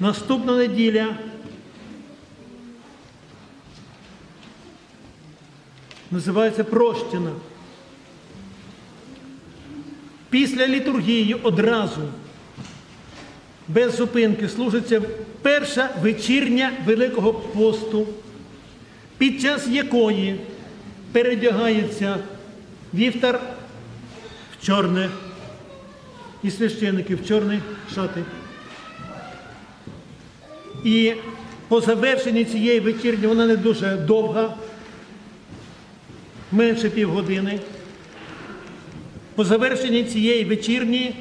Наступна неділя називається Прощина. Після літургії одразу без зупинки служиться перша вечірня Великого посту, під час якої передягається вівтар в чорне і священики в чорні шати. І по завершенні цієї вечірні вона не дуже довга, менше півгодини. По завершенні цієї вечірні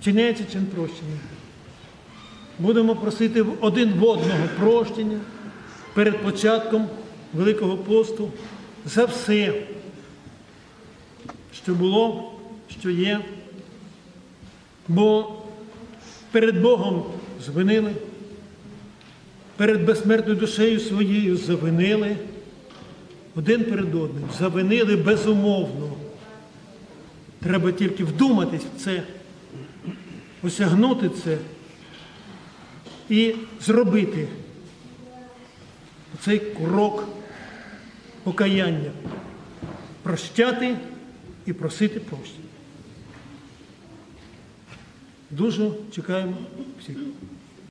вчиняється чин прощення. Будемо просити один в одного прощення перед початком Великого посту за все, що було, що є. Бо перед Богом звинили, перед безсмертною душею своєю завинили, один перед одним, завинили безумовно. Треба тільки вдуматись в це, осягнути це і зробити цей крок покаяння, прощати і просити прощення. Дуже чекаємо всіх.